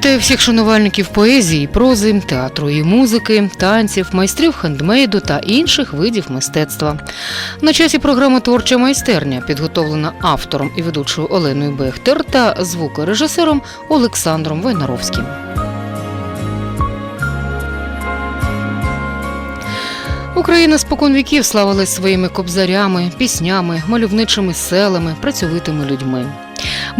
Вітаю всіх шанувальників поезії, прози, театру і музики, танців, майстрів хендмейду та інших видів мистецтва. На часі програма Творча майстерня підготовлена автором і ведучою Оленою Бехтер та звукорежисером Олександром Войнаровським. Україна спокон віків славилась своїми кобзарями, піснями, мальовничими селами, працьовитими людьми.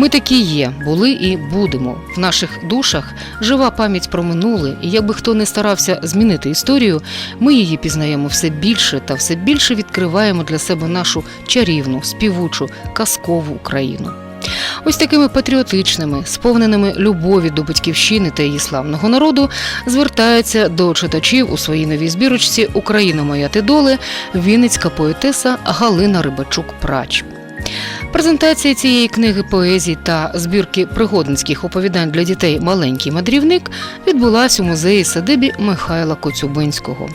Ми такі є, були і будемо. В наших душах жива пам'ять про минуле, і якби хто не старався змінити історію, ми її пізнаємо все більше та все більше відкриваємо для себе нашу чарівну, співучу, казкову Україну. Ось такими патріотичними, сповненими любові до батьківщини та її славного народу звертається до читачів у своїй новій збірочці Україна моя ти доле вінницька поетеса Галина Рибачук-Прач. Презентація цієї книги поезій та збірки пригодницьких оповідань для дітей Маленький мандрівник відбулась у музеї садибі Михайла Коцюбинського.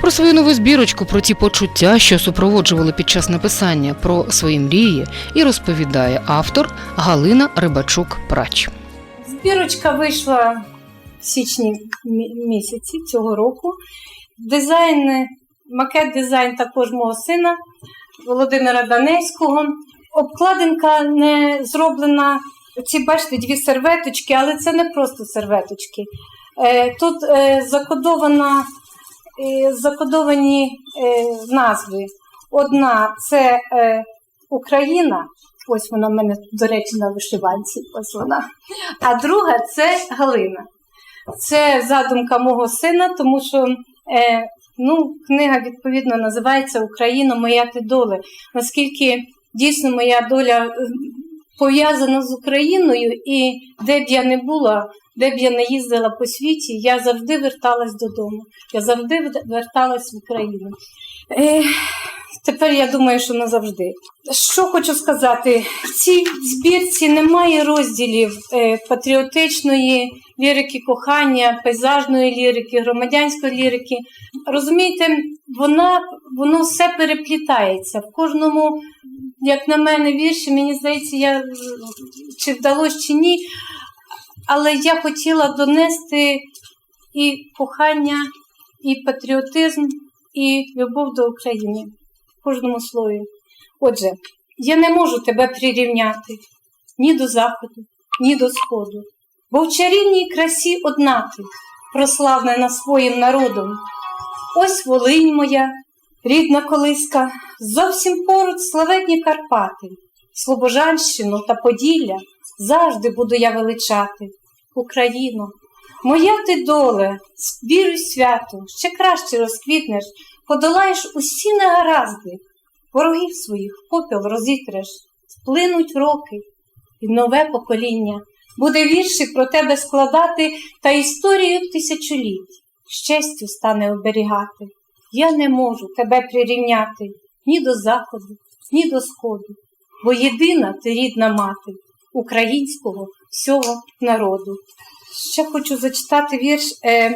Про свою нову збірочку, про ті почуття, що супроводжували під час написання, про свої мрії, і розповідає автор Галина Рибачук-Прач. Збірочка вийшла в січні місяці цього року. Дизайн, макет дизайн також мого сина Володимира Даневського. Обкладинка не зроблена. Ці бачите дві серветочки, але це не просто серветочки. Е, Тут е, закодована, е, закодовані назви. Одна це Україна, ось вона в мене, до речі, на вишиванці, ось вона. А друга це Галина. Це задумка мого сина, тому що ну, книга відповідно називається Україна, моя ти доле. Наскільки дійсно моя доля е, пов'язана з Україною, і де б я не була, де б я не їздила по світі, я завжди верталась додому. Я завжди верталась в Україну. Е, тепер я думаю, що назавжди. Що хочу сказати, в цій збірці немає розділів е, патріотичної лірики кохання, пейзажної лірики, громадянської лірики. Розумієте, вона, воно все переплітається. В кожному, як на мене, вірші, мені здається, я, чи вдалося, чи ні. Але я хотіла донести і кохання, і патріотизм, і любов до України в кожному слові. Отже, я не можу тебе прирівняти ні до заходу, ні до сходу, бо в чарівній красі одна ти, прославлена своїм народом. Ось Волинь моя, рідна колиска, зовсім поруч славетні Карпати, Слобожанщину та Поділля завжди буду я величати. Україно, моя ти доле, віруй свято, ще краще розквітнеш, подолаєш усі негаразди, ворогів своїх попіл розітреш, сплинуть роки, і нове покоління буде вірші про тебе складати та історію тисячоліть, щастю стане оберігати. Я не можу тебе прирівняти ні до заходу, ні до сходу, бо єдина ти рідна мати українського всього народу. Ще хочу зачитати вірш е,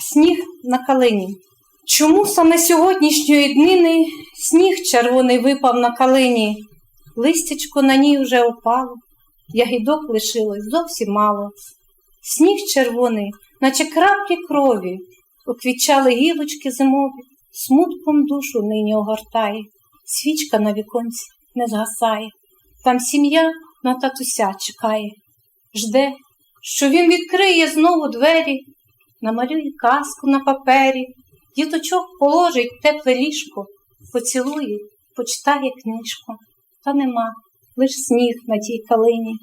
Сніг на калині. Чому саме сьогоднішньої днини сніг червоний випав на калині? Листячко на ній вже опало, ягідок лишилось зовсім мало. Сніг червоний, наче краплі крові, оквічали гілочки зимові, смутком душу нині огортає, свічка на віконці не згасає. Там сім'я на татуся чекає, жде, що він відкриє знову двері, намалює казку на папері, діточок положить тепле ліжко, поцілує, почитає книжку. Та нема, лиш сніг на тій калині,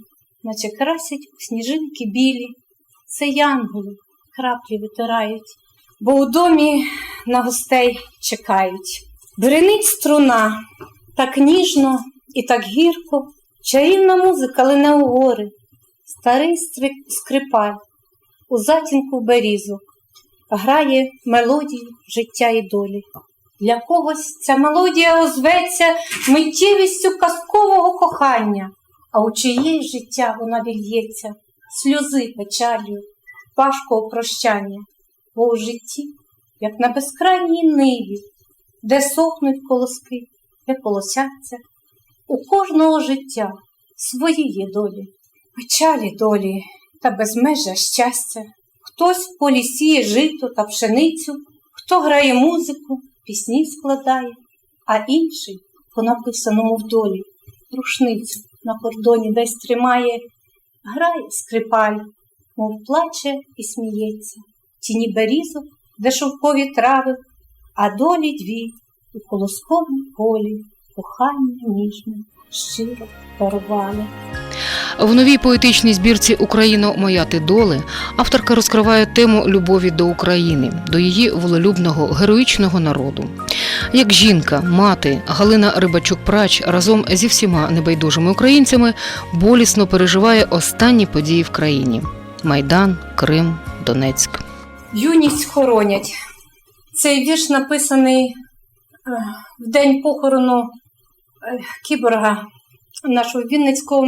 наче красять у сніжинки білі. Це янголи краплі витирають, бо у домі на гостей чекають. Бринить струна так ніжно і так гірко, чарівна музика лине у гори, старий скрипаль у затінку берізок грає мелодію життя і долі. Для когось ця мелодія озветься миттєвістю казкового кохання, а у чиєї життя вона вільється, сльози печалю, важкого прощання, бо у житті, як на безкрайній ниві, де сохнуть колоски, де колосяться, у кожного життя свої є долі, печалі долі та безмежа щастя. Хтось в полі жито та пшеницю, хто грає музику, пісні складає, а інший по написаному в долі рушницю на кордоні десь тримає, грає скрипаль, мов плаче і сміється, тіні берізок, де шовкові трави, а долі дві у колосковому полі кохання ніжне, щиро дарували. В новій поетичній збірці Україно моя ти доле авторка розкриває тему любові до України, до її волелюбного героїчного народу. Як жінка, мати Галина Рибачук-Прач разом зі всіма небайдужими українцями болісно переживає останні події в країні: Майдан, Крим, Донецьк. Юність хоронять. Цей вірш написаний е, в день похорону е, кіборга нашого Вінницького.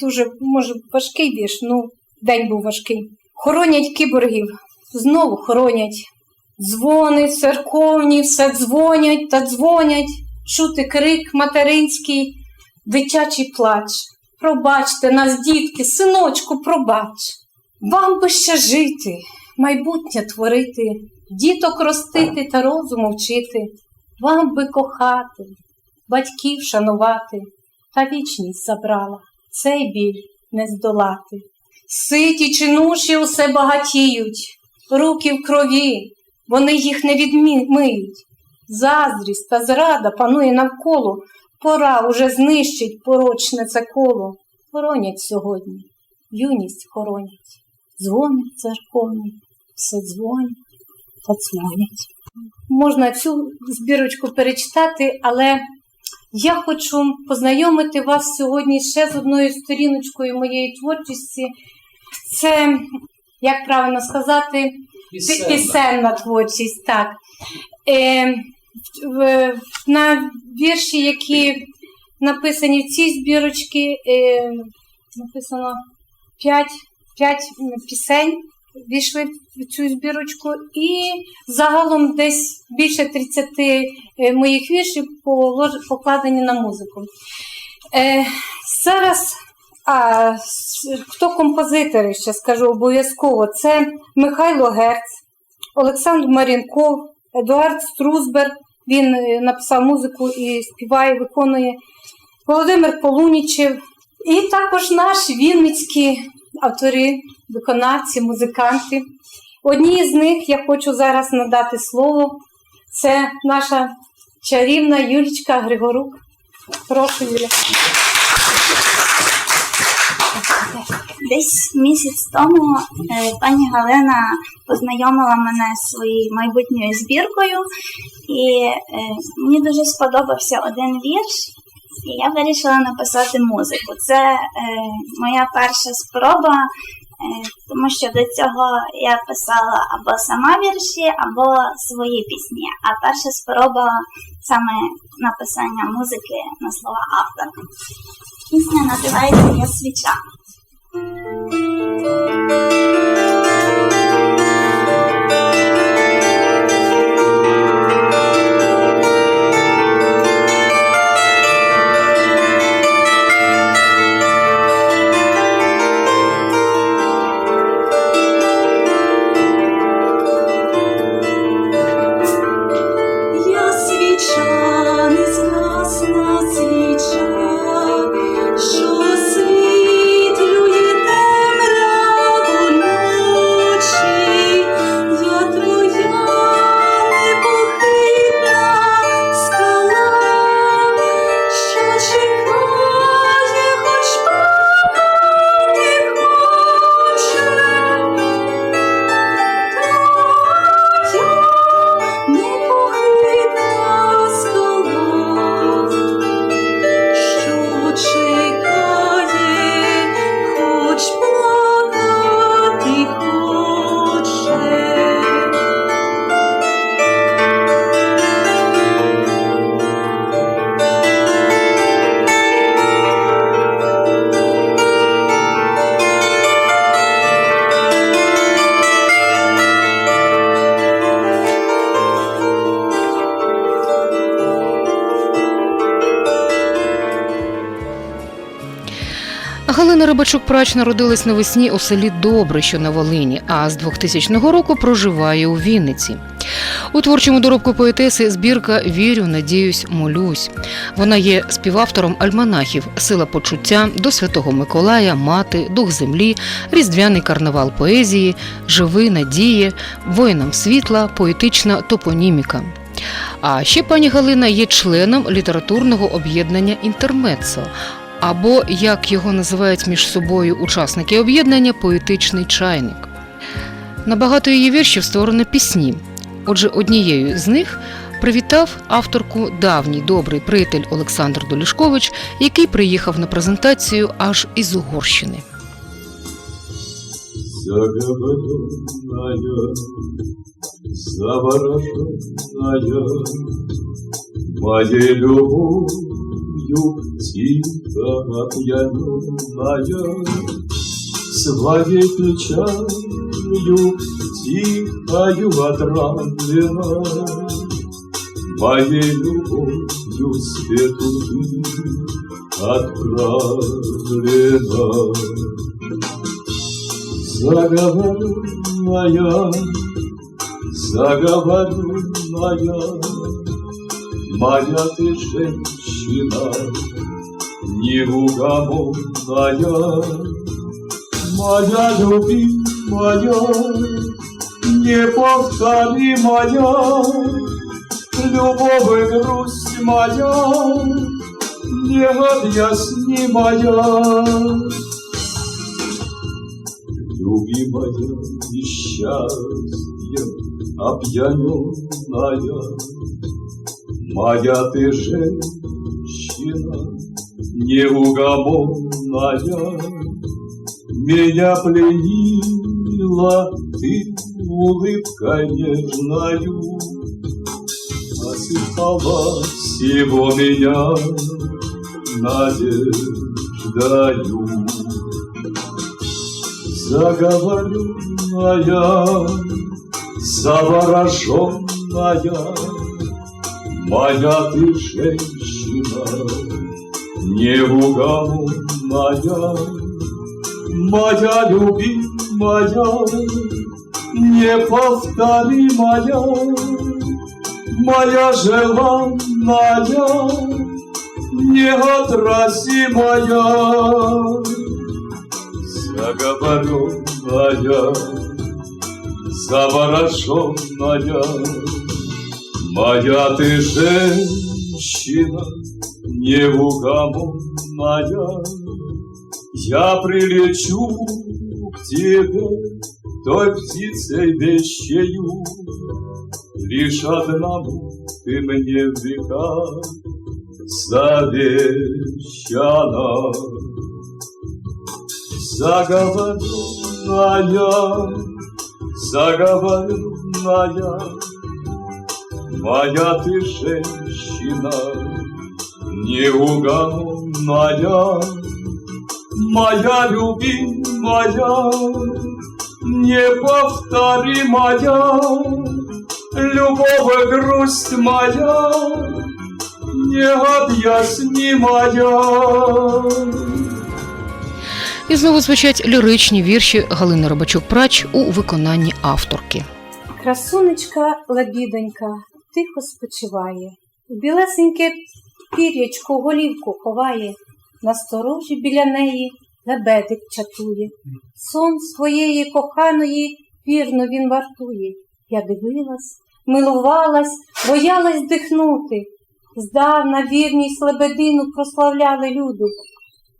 Дуже, може, важкий вірш, ну, день був важкий. Хоронять кіборгів, знову хоронять. Дзвони церковні, все дзвонять та дзвонять. Чути крик материнський, дитячий плач. Пробачте нас, дітки, синочку, пробач. Вам би ще жити, майбутнє творити, діток ростити та розуму вчити, вам би кохати, батьків шанувати, та вічність забрала, цей біль не здолати. Ситі чи нуші усе багатіють, руки в крові, вони їх не відмиють. Заздрість та зрада панує навколо, пора уже знищить порочне це коло. Хоронять сьогодні, юність хоронять. Дзвонить церковний, все дзвонять та дзвонять. Можна цю збірочку перечитати, але я хочу познайомити вас сьогодні ще з одною сторіночкою моєї творчості. Це, як правильно сказати, пісенна, пісенна творчість. так. Е, на вірші, які написані в цій збірочці, е, написано 5 п'ять пісень війшли в цю збірочку, і загалом десь більше 30 моїх віршів покладені на музику. Е, зараз а, хто композитори, ще скажу обов'язково, це Михайло Герц, Олександр Марінков, Едуард Струзбер, він е, написав музику і співає, виконує, Володимир Полунічев, і також наш вінницькі автори, виконавці, музиканти. Одній з них я хочу зараз надати слово. Це наша чарівна Юлічка Григорук. Прошу, Юля. Десь місяць тому е, пані Галина познайомила мене з своєю майбутньою збіркою, і е, мені дуже сподобався один вірш, я вирішила написати музику. Це е, моя перша спроба, е, тому що до цього я писала або сама вірші, або свої пісні. А перша спроба саме написання музики на слова автора. Пісня називається Я свіча. Галина Рибачук-Прач народилась навесні у селі Добре, що на Волині, а з 2000 року проживає у Вінниці. У творчому доробку поетеси збірка Вірю, надіюсь, молюсь. Вона є співавтором альманахів Сила почуття до Святого Миколая, Мати, Дух землі, Різдвяний карнавал поезії, Живи, надії, Воїнам світла, поетична топоніміка. А ще пані Галина є членом літературного об'єднання Інтермецо, або, як його називають між собою учасники об'єднання, поетичний чайник. На багато її віршів створено пісні. Отже, однією з них привітав авторку давній добрий приятель Олександр Долішкович, який приїхав на презентацію аж із Угорщини. завороженная, моей любовью тихо опьяненная, своей печалью тихою отравлена, моей любовью святую отправлена заговоренная, заговоренная, моя ты женщина, неугомонная, моя любимая, неповторимая, любовь и грусть моя, необъяснимая. Любимая несчастьем опьяненная, моя ты женщина неугомонная, меня пленила ты улыбкой нежною, осыпала всего меня надеждою. Заговоренная, завороженная, моя ты женщина, неугомонная, моя любимая, неповторимая, моя. Желанная, неотразимая заговоренная, завороженная, моя ты женщина неугомонная, я прилечу к тебе той птицей вещею, лишь одному ты мне века завещана заговоренная, заговоренная, моя ты женщина, неугомонная, моя любимая, неповторимая, любовь и грусть моя, необъяснимая. І знову звучать ліричні вірші Галини Рибачук-Прач у виконанні авторки. Красунечка лебідонька тихо спочиває, білесеньке пір'ячко голівку ховає, насторожі біля неї лебедик чатує. Сон своєї коханої вірно він вартує. Я дивилась, милувалась, боялась дихнути. Здавна вірність лебедину прославляли люди.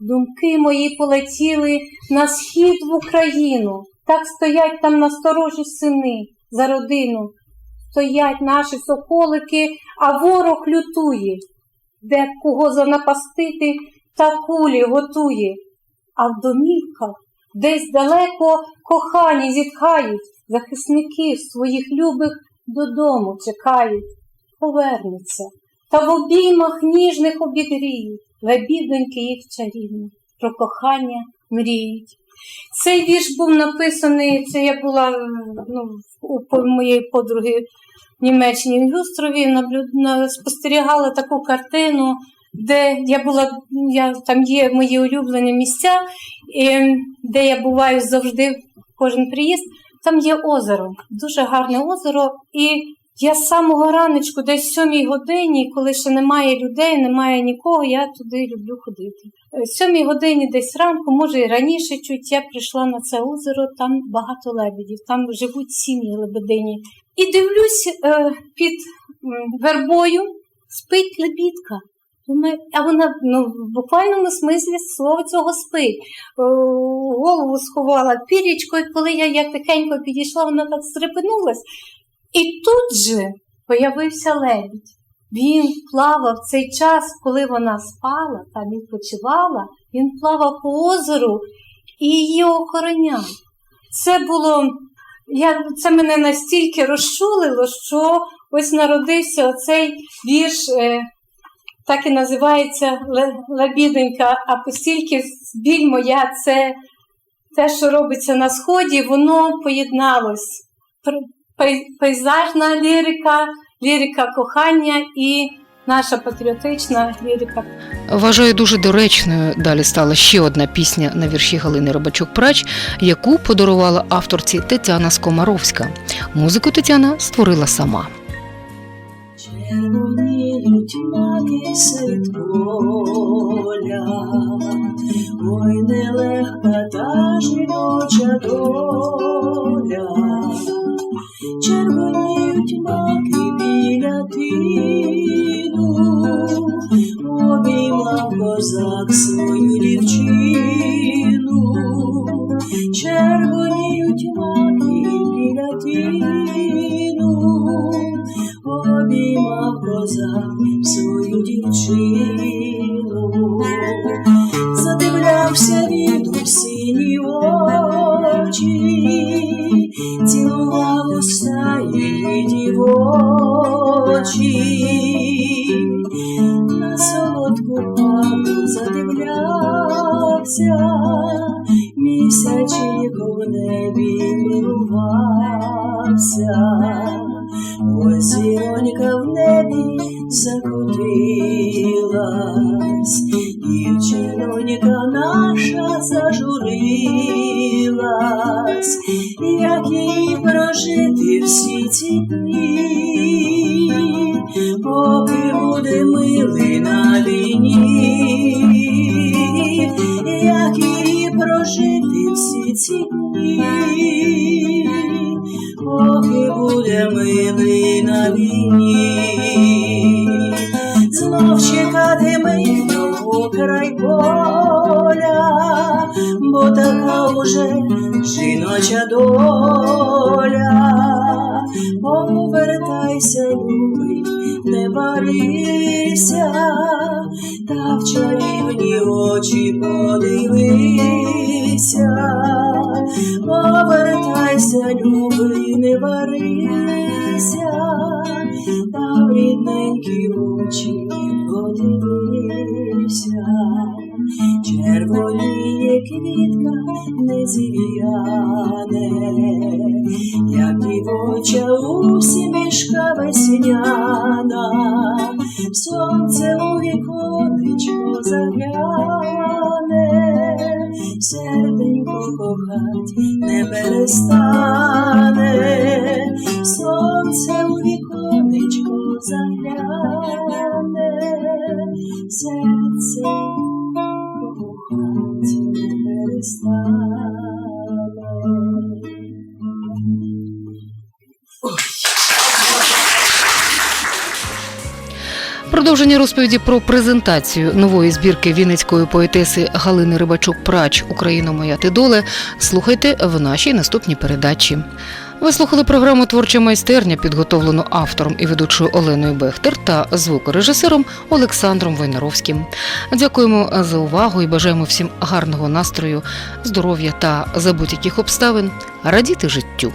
Думки мої полетіли на схід в Україну. Так стоять там насторожі сини за родину. Стоять наші соколики, а ворог лютує, де кого занапастити, та кулі готує. А в домівках десь далеко кохані зітхають, захисників своїх любих додому чекають, повернуться, та в обіймах ніжних обігріють, лебідоньки їх чарівні, про кохання мріють. Цей вірш був написаний, це я була ну, у моєї подруги в Німеччині в Гюстрові, наблю- спостерігала таку картину, де я була, я, там є мої улюблені місця, і, де я буваю завжди кожен приїзд. Там є озеро, дуже гарне озеро. І я з самого раночку, десь сьомій годині, коли ще немає людей, немає нікого, я туди люблю ходити. Е, сьомій годині десь ранку, може і раніше чуть, я прийшла на це озеро, там багато лебедів, там живуть сім'ї лебедині. І дивлюсь е, під вербою спить лебідка. А вона ну, в буквальному смислі слова цього спить. О, голову сховала пірічкою, коли я як тихенько підійшла, вона так стрепенулась. І тут же появився лебідь. Він плавав цей час, коли вона спала, там відпочивала, він плавав по озеру і її охороняв. Це було, я, це мене настільки розчулило, що ось народився оцей вірш, е, так і називається «Ле- Лебідонька, а постільки біль моя це те, що робиться на сході, воно поєдналось. Пейзажна лірика, лірика кохання і наша патріотична лірика Вважаю дуже доречною. Далі стала ще одна пісня на вірші Галини Рибачук-Прач, яку подарувала авторці Тетяна Скомаровська. Музику Тетяна створила сама. Червоніють маки серед поля, ой, нелегка та жіноча доля, червоніють маки біля тину, в жіноча доля. Повертайся, любий, не барися, та в чарівні очі подивися. Повертайся, любий, не барися, та в рідненькі очі подивися. Червоніє квітка не зів'яне, як дівоча усмішка весняна, сонце у віконечко загляне, серденько кохать не перестане, сонце у віконечко загляне, серце Продовження розповіді про презентацію нової збірки вінницької поетеси Галини Рибачук-Прач Україна моя ти доле слухайте в нашій наступній передачі. Ви слухали програму Творча майстерня, підготовлену автором і ведучою Оленою Бехтер та звукорежисером Олександром Войнаровським. Дякуємо за увагу і бажаємо всім гарного настрою, здоров'я та за будь-яких обставин радіти життю.